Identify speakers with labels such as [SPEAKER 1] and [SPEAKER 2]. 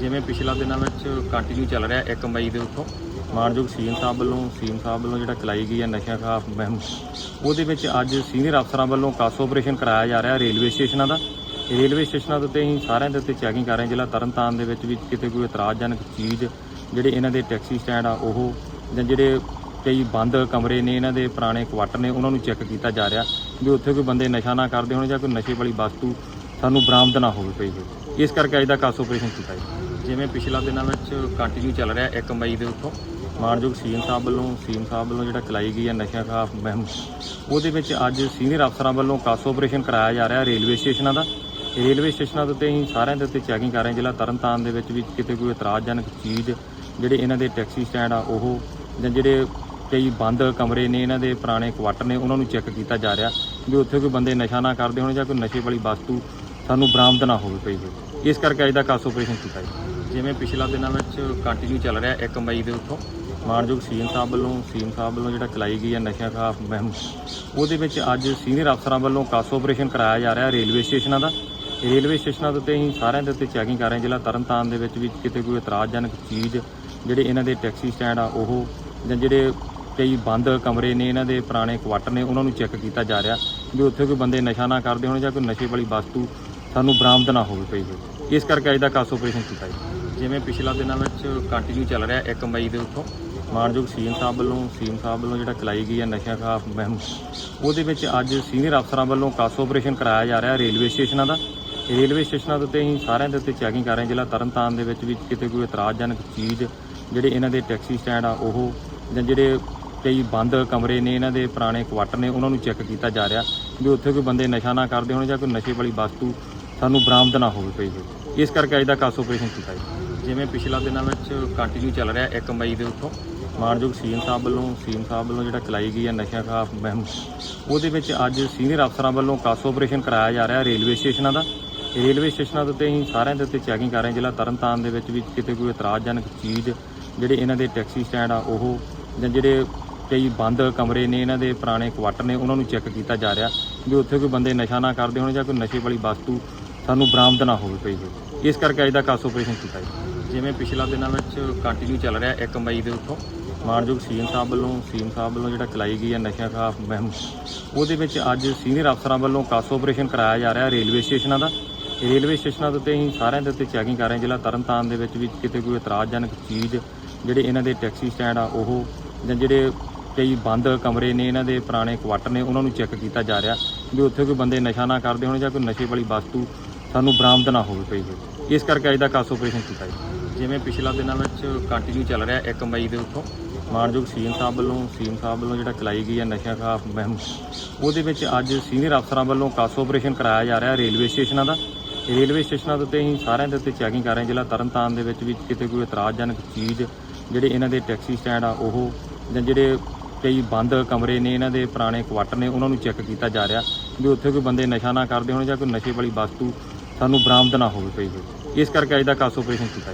[SPEAKER 1] ਜਿਵੇਂ ਪਿਛਲਾ ਦਿਨਾਂ ਵਿੱਚ ਕੰਟੀਨਿਊ ਚੱਲ ਰਿਹਾ 1 ਮਈ ਦੇ ਉੱਤੋਂ ਮਾਨਯੋਗ ਸੀਐਮ ਸਾਹਿਬ ਵੱਲੋਂ, ਸੀਐਮ ਸਾਹਿਬ ਵੱਲੋਂ ਜਿਹੜਾ ਚਲਾਈ ਗਈ ਹੈ ਨਸ਼ਿਆਂ ਖਿਲਾਫ ਮੁਹਿੰਮ, ਉਹਦੇ ਵਿੱਚ ਅੱਜ ਸੀਨੀਅਰ ਅਫਸਰਾਂ ਵੱਲੋਂ ਕਾਸ ਆਪਰੇਸ਼ਨ ਕਰਾਇਆ ਜਾ ਰਿਹਾ ਰੇਲਵੇ ਸਟੇਸ਼ਨਾਂ ਦਾ। ਰੇਲਵੇ ਸਟੇਸ਼ਨਾਂ ਦੇ ਉੱਤੇ ਅਸੀਂ ਸਾਰਿਆਂ ਦੇ ਉੱਤੇ ਚੈਕਿੰਗ ਕਰ ਰਹੇ ਜ਼ਿਲ੍ਹਾ ਤਰਨਤਾਰਨ ਦੇ ਵਿੱਚ ਵੀ ਕਿਤੇ ਕੋਈ ਇਤਰਾਜ਼ਜਨਕ ਚੀਜ਼ ਜਿਹੜੇ ਇਹਨਾਂ ਦੇ ਟੈਕਸੀ ਸਟੈਂਡ ਆ, ਉਹ ਜਾਂ ਜਿਹੜੇ ਕਈ ਬੰਦ ਕਮਰੇ ਨੇ, ਇਹਨਾਂ ਦੇ ਪੁਰਾਣੇ ਕੁਆਟਰ ਨੇ, ਉਹਨਾਂ ਨੂੰ ਚੈੱਕ ਕੀਤਾ ਜਾ ਰਿਹਾ ਵੀ ਉੱਥੇ ਕੋਈ ਬੰਦੇ ਨਸ਼ਾ ਨਾ ਕਰਦੇ ਹੋਣ ਜਾਂ ਕੋਈ ਨਸ਼ੇ ਵਾਲੀ ਵਸਤੂ ਸਾਨੂੰ ਬਰਾਮਦ ਨਾ ਹੋਵੇ ਪਈ ਹੋਵੇ ਇਸ ਕਰਕੇ ਅੱਜ ਦਾ ਕਾਸ ਆਪਰੇਸ਼ਨ ਕੀਤਾ ਜੀ ਜਿਵੇਂ ਪਿਛਲਾ ਦਿਨਾਂ ਵਿੱਚ ਕੰਟੀਨਿਊ ਚੱਲ ਰਿਹਾ 1 ਮਈ ਦੇ ਉੱਤੋਂ ਮਾਨਯੋਗ ਸੀਐਮ ਸਾਹਿਬ ਵੱਲੋਂ, ਸੀਐਮ ਸਾਹਿਬ ਵੱਲੋਂ ਜਿਹੜਾ ਚਲਾਈ ਗਈ ਹੈ ਨਸ਼ਿਆਂ ਖਿਲਾਫ ਮੁਹਿੰਮ, ਉਹਦੇ ਵਿੱਚ ਅੱਜ ਸੀਨੀਅਰ ਅਫਸਰਾਂ ਵੱਲੋਂ ਕਾਸ ਆਪਰੇਸ਼ਨ ਕਰਾਇਆ ਜਾ ਰਿਹਾ ਰੇਲਵੇ ਸਟੇਸ਼ਨਾਂ ਦਾ। ਰੇਲਵੇ ਸਟੇਸ਼ਨਾਂ ਦੇ ਉੱਤੇ ਅਸੀਂ ਸਾਰਿਆਂ ਦੇ ਉੱਤੇ ਚੈਕਿੰਗ ਕਰ ਰਹੇ ਜ਼ਿਲ੍ਹਾ ਤਰਨਤਾਰਨ ਦੇ ਵਿੱਚ ਵੀ ਕਿਤੇ ਕੋਈ ਇਤਰਾਜ਼ਜਨਕ ਚੀਜ਼ ਜਿਹੜੇ ਇਹਨਾਂ ਦੇ ਟੈਕਸੀ ਸਟੈਂਡ ਆ, ਉਹ ਜਾਂ ਜਿਹੜੇ ਕਈ ਬੰਦ ਕਮਰੇ ਨੇ ਇਹਨਾਂ ਦੇ ਪੁਰਾਣੇ ਕੁਆਟਰ ਨੇ, ਉਹਨਾਂ ਨੂੰ ਚੈੱਕ ਕੀਤਾ ਜਾ ਰਿਹਾ ਵੀ ਉੱਥੇ ਕੋਈ ਬੰਦੇ ਨਸ਼ਾ ਨਾ ਕਰਦੇ ਹੋਣ ਜਾਂ ਕੋਈ ਨਸ਼ੇ ਵਾਲੀ ਵਸਤੂ ਸਾਨੂੰ ਬਰਾਮਦ ਨਾ ਹੋਵੇ ਪਈ ਹੋਵੇ। ਇਸ ਕਰਕੇ ਅੱਜ ਦਾ ਕਾਸ ਆਪਰੇਸ਼ਨ ਕੀਤਾ ਜੀ ਜਿਵੇਂ ਪਿਛਲਾ ਦਿਨਾਂ ਵਿੱਚ ਕੰਟੀਨਿਊ ਚੱਲ ਰਿਹਾ 1 ਮਈ ਦੇ ਉੱਤੋਂ, ਮਾਨਯੋਗ ਸੀਐਮ ਸਾਹਿਬ ਵੱਲੋਂ, ਸੀਐਮ ਸਾਹਿਬ ਵੱਲੋਂ ਜਿਹੜਾ ਚਲਾਈ ਗਈ ਹੈ ਨਸ਼ਿਆਂ ਖਿਲਾਫ ਮੁਹਿੰਮ, ਉਹਦੇ ਵਿੱਚ ਅੱਜ ਸੀਨੀਅਰ ਅਫਸਰਾਂ ਵੱਲੋਂ ਕਾਸ ਆਪਰੇਸ਼ਨ ਕਰਾਇਆ ਜਾ ਰਿਹਾ ਰੇਲਵੇ ਸਟੇਸ਼ਨਾਂ ਦਾ। ਰੇਲਵੇ ਸਟੇਸ਼ਨਾਂ ਦੇ ਉੱਤੇ ਅਸੀਂ ਸਾਰਿਆਂ ਦੇ ਉੱਤੇ ਚੈਕਿੰਗ ਕਰ ਰਹੇ ਜ਼ਿਲ੍ਹਾ ਤਰਨਤਾਰਨ ਦੇ ਵਿੱਚ ਵੀ ਕਿਤੇ ਕੋਈ ਇਤਰਾਜ਼ਜਨਕ ਚੀਜ਼ ਜਿਹੜੇ ਇਹਨਾਂ ਦੇ ਟੈਕਸੀ ਸਟੈਂਡ ਆ, ਉਹ ਜਾਂ ਜਿਹੜੇ ਕਈ ਬੰਦ ਕਮਰੇ ਨੇ, ਇਹਨਾਂ ਦੇ ਪੁਰਾਣੇ ਕੁਆਟਰ ਨੇ, ਉਹਨਾਂ ਨੂੰ ਚੈੱਕ ਕੀਤਾ ਜਾ ਰਿਹਾ ਵੀ ਉੱਥੇ ਕੋਈ ਬੰਦੇ ਨਸ਼ਾ ਨਾ ਕਰਦੇ ਹੋਣ ਜਾਂ ਕੋਈ ਨਸ਼ੇ ਵਾਲੀ ਵਸਤੂ ਸਾਨੂੰ ਬਰਾਮਦ ਨਾ ਹੋਵੇ ਪਈ ਹੋਵੇ। ਇਸ ਕਰਕੇ ਅੱਜ ਦਾ ਕਾਸ ਆਪਰੇਸ਼ਨ ਕੀਤਾ ਜੀ ਜਿਵੇਂ ਪਿਛਲਾ ਦਿਨਾਂ ਵਿੱਚ ਕੰਟੀਨਿਊ ਚੱਲ ਰਿਹਾ 1 ਮਈ ਦੇ ਉੱਤੋਂ, ਮਾਨਯੋਗ ਸੀਐਮ ਸਾਹਿਬ ਵੱਲੋਂ, ਸੀਐਮ ਸਾਹਿਬ ਵੱਲੋਂ ਜਿਹੜਾ ਚਲਾਈ ਗਈ ਹੈ ਨਸ਼ਿਆਂ ਖਿਲਾਫ ਮੁਹਿੰਮ, ਉਹਦੇ ਵਿੱਚ ਅੱਜ ਸੀਨੀਅਰ ਅਫਸਰਾਂ ਵੱਲੋਂ ਕਾਸ ਆਪਰੇਸ਼ਨ ਕਰਾਇਆ ਜਾ ਰਿਹਾ ਰੇਲਵੇ ਸਟੇਸ਼ਨਾਂ ਦਾ। ਰੇਲਵੇ ਸਟੇਸ਼ਨਾਂ ਦੇ ਉੱਤੇ ਅਸੀਂ ਸਾਰਿਆਂ ਦੇ ਉੱਤੇ ਚੈਕਿੰਗ ਕਰ ਰਹੇ ਜ਼ਿਲ੍ਹਾ ਤਰਨਤਾਰਨ ਦੇ ਵਿੱਚ ਵੀ ਕਿਤੇ ਕੋਈ ਇਤਰਾਜ਼ਜਨਕ ਚੀਜ਼ ਜਿਹੜੇ ਇਹਨਾਂ ਦੇ ਟੈਕਸੀ ਸਟੈਂਡ ਆ, ਉਹ ਜਾਂ ਜਿਹੜੇ ਕਈ ਬੰਦ ਕਮਰੇ ਨੇ, ਇਹਨਾਂ ਦੇ ਪੁਰਾਣੇ ਕੁਆਟਰ ਨੇ, ਉਹਨਾਂ ਨੂੰ ਚੈੱਕ ਕੀਤਾ ਜਾ ਰਿਹਾ ਵੀ ਉੱਥੇ ਕੋਈ ਬੰਦੇ ਨਸ਼ਾ ਨਾ ਕਰਦੇ ਹੋਣ ਜਾਂ ਕੋਈ ਨਸ਼ੇ ਵਾਲੀ ਵਸਤੂ ਸਾਨੂੰ ਬਰਾਮਦ ਨਾ ਹੋਵੇ ਪਈ ਹੋਵੇ ਇਸ ਕਰਕੇ ਅੱਜ ਦਾ ਕਾਸ ਆਪਰੇਸ਼ਨ ਕੀਤਾ ਜੀ। ਜਿਵੇਂ ਪਿਛਲਾ ਦਿਨਾਂ ਵਿੱਚ ਕੰਟੀਨਿਊ ਚੱਲ ਰਿਹਾ 1 ਮਈ ਦੇ ਉੱਤੋਂ, ਮਾਨਯੋਗ ਸੀਐਮ ਸਾਹਿਬ ਵੱਲੋਂ, ਸੀਐਮ ਸਾਹਿਬ ਵੱਲੋਂ ਜਿਹੜਾ ਚਲਾਈ ਗਈ ਹੈ ਨਸ਼ਿਆਂ ਖਿਲਾਫ ਮੁਹਿੰਮ, ਉਹਦੇ ਵਿੱਚ ਅੱਜ ਸੀਨੀਅਰ ਅਫਸਰਾਂ ਵੱਲੋਂ ਕਾਸ ਆਪਰੇਸ਼ਨ ਕਰਾਇਆ ਜਾ ਰਿਹਾ ਰੇਲਵੇ ਸਟੇਸ਼ਨਾਂ ਦਾ। ਰੇਲਵੇ ਸਟੇਸ਼ਨਾਂ ਦੇ ਉੱਤੇ ਅਸੀਂ ਸਾਰਿਆਂ ਦੇ ਉੱਤੇ ਚੈਕਿੰਗ ਕਰ ਰਹੇ ਜ਼ਿਲ੍ਹਾ ਤਰਨਤਾਰਨ ਦੇ ਵਿੱਚ ਵੀ ਕਿਤੇ ਕੋਈ ਇਤਰਾਜ਼ਜਨਕ ਚੀਜ਼ ਜਿਹੜੇ ਇਹਨਾਂ ਦੇ ਟੈਕਸੀ ਸਟੈਂਡ ਆ, ਉਹ ਜਾਂ ਜਿਹੜੇ ਕਈ ਬੰਦ ਕਮਰੇ ਨੇ, ਇਹਨਾਂ ਦੇ ਪੁਰਾਣੇ ਕੁਆਟਰ ਨੇ, ਉਹਨਾਂ ਨੂੰ ਚੈੱਕ ਕੀਤਾ ਜਾ ਰਿਹਾ ਵੀ ਉੱਥੇ ਕੋਈ ਬੰਦੇ ਨਸ਼ਾ ਨਾ ਕਰਦੇ ਹੋਣ ਜਾਂ ਕੋਈ ਨਸ਼ੇ ਵਾਲੀ ਵਸਤੂ ਸਾਨੂੰ ਬਰਾਮਦ ਨਾ ਹੋਵੇ ਪਈ ਹੋਵੇ। ਇਸ ਕਰਕੇ ਅੱਜ ਦਾ ਕਾਸ ਆਪਰੇਸ਼ਨ ਕੀਤਾ ਜੀ। ਜਿਵੇਂ ਪਿਛਲਾ ਦਿਨਾਂ ਵਿੱਚ ਕੰਟੀਨਿਊ ਚੱਲ ਰਿਹਾ 1 ਮਈ ਦੇ ਉੱਤੋਂ, ਮਾਨਯੋਗ ਸੀਐਮ ਸਾਹਿਬ ਵੱਲੋਂ, ਸੀਐਮ ਸਾਹਿਬ ਵੱਲੋਂ ਜਿਹੜਾ ਚਲਾਈ ਗਈ ਹੈ ਨਸ਼ਿਆਂ ਖਿਲਾਫ ਮੁਹਿੰਮ, ਉਹਦੇ ਵਿੱਚ ਅੱਜ ਸੀਨੀਅਰ ਅਫਸਰਾਂ ਵੱਲੋਂ ਕਾਸ ਆਪਰੇਸ਼ਨ ਕਰਾਇਆ ਜਾ ਰਿਹਾ ਰੇਲਵੇ ਸਟੇਸ਼ਨਾਂ ਦਾ। ਰੇਲਵੇ ਸਟੇਸ਼ਨਾਂ ਦੇ ਉੱਤੇ ਅਸੀਂ ਸਾਰਿਆਂ ਦੇ ਉੱਤੇ ਚੈਕਿੰਗ ਕਰ ਰਹੇ ਜ਼ਿਲ੍ਹਾ ਤਰਨਤਾਰਨ ਦੇ ਵਿੱਚ ਵੀ ਕਿਤੇ ਕੋਈ ਇਤਰਾਜ਼ਜਨਕ ਚੀਜ਼ ਜਿਹੜੇ ਇਹਨਾਂ ਦੇ ਟੈਕਸੀ ਸਟੈਂਡ ਆ, ਉਹ ਜਾਂ ਜਿਹੜੇ ਕਈ ਬੰਦ ਕਮਰੇ ਨੇ, ਇਹਨਾਂ ਦੇ ਪੁਰਾਣੇ ਕੁਆਟਰ ਨੇ, ਉਹਨਾਂ ਨੂੰ ਚੈੱਕ ਕੀਤਾ ਜਾ ਰਿਹਾ ਵੀ ਉੱਥੇ ਕੋਈ ਬੰਦੇ ਨਸ਼ਾ ਨਾ ਕਰਦੇ ਹੋਣ ਜਾਂ ਕੋਈ ਨਸ਼ੇ ਵਾਲੀ ਵਸਤੂ ਸਾਨੂੰ ਬਰਾਮਦ ਨਾ ਹੋਵੇ ਪਈ ਹੋਵੇ। ਇਸ ਕਰਕੇ ਅੱਜ ਦਾ ਕਾਸ ਆਪਰੇਸ਼ਨ ਕੀਤਾ ਜੀ। ਜਿਵੇਂ ਪਿਛਲਾ ਦਿਨਾਂ ਵਿੱਚ ਕੰਟੀਨਿਊ ਚੱਲ ਰਿਹਾ 1 ਮਈ ਦੇ ਉੱਤੋਂ, ਮਾਨਯੋਗ ਸੀਐਮ ਸਾਹਿਬ ਵੱਲੋਂ, ਸੀਐਮ ਸਾਹਿਬ ਵੱਲੋਂ ਜਿਹੜਾ ਚਲਾਈ ਗਈ ਹੈ ਨਸ਼ਿਆਂ ਖਿਲਾਫ ਮੁਹਿੰਮ, ਉਹਦੇ ਵਿੱਚ ਅੱਜ ਸੀਨੀਅਰ ਅਫਸਰਾਂ ਵੱਲੋਂ ਕਾਸ ਆਪਰੇਸ਼ਨ ਕਰਾਇਆ ਜਾ ਰਿਹਾ ਰੇਲਵੇ ਸਟੇਸ਼ਨਾਂ ਦਾ। ਰੇਲਵੇ ਸਟੇਸ਼ਨਾਂ ਦੇ ਉੱਤੇ ਅਸੀਂ ਸਾਰਿਆਂ ਦੇ ਉੱਤੇ ਚੈਕਿੰਗ ਕਰ ਰਹੇ ਜ਼ਿਲ੍ਹਾ ਤਰਨਤਾਰਨ ਦੇ ਵਿੱਚ ਵੀ ਕਿਤੇ ਕੋਈ ਇਤਰਾਜ਼ਜਨਕ ਚੀਜ਼ ਜਿਹੜੇ ਇਹਨਾਂ ਦੇ ਟੈਕਸੀ ਸਟੈਂਡ ਆ, ਉਹ ਜਾਂ ਜਿਹੜੇ ਕਈ ਬੰਦ ਕਮਰੇ ਨੇ, ਇਹਨਾਂ ਦੇ ਪੁਰਾਣੇ ਕੁਆਟਰ ਨੇ, ਉਹਨਾਂ ਨੂੰ ਚੈੱਕ ਕੀਤਾ ਜਾ ਰਿਹਾ ਵੀ ਉੱਥੇ ਕੋਈ ਬੰਦੇ ਨਸ਼ਾ ਨਾ ਕਰਦੇ ਹੋਣ ਜਾਂ ਕੋਈ ਨਸ਼ੇ ਵਾਲੀ ਵਸਤੂ ਸਾਨੂੰ ਬਰਾਮਦ ਨਾ ਹੋਵੇ ਪਈ ਹੋਵੇ। ਇਸ ਕਰਕੇ ਅੱਜ ਦਾ ਕਾਸ ਆਪਰੇਸ਼ਨ ਕੀਤਾ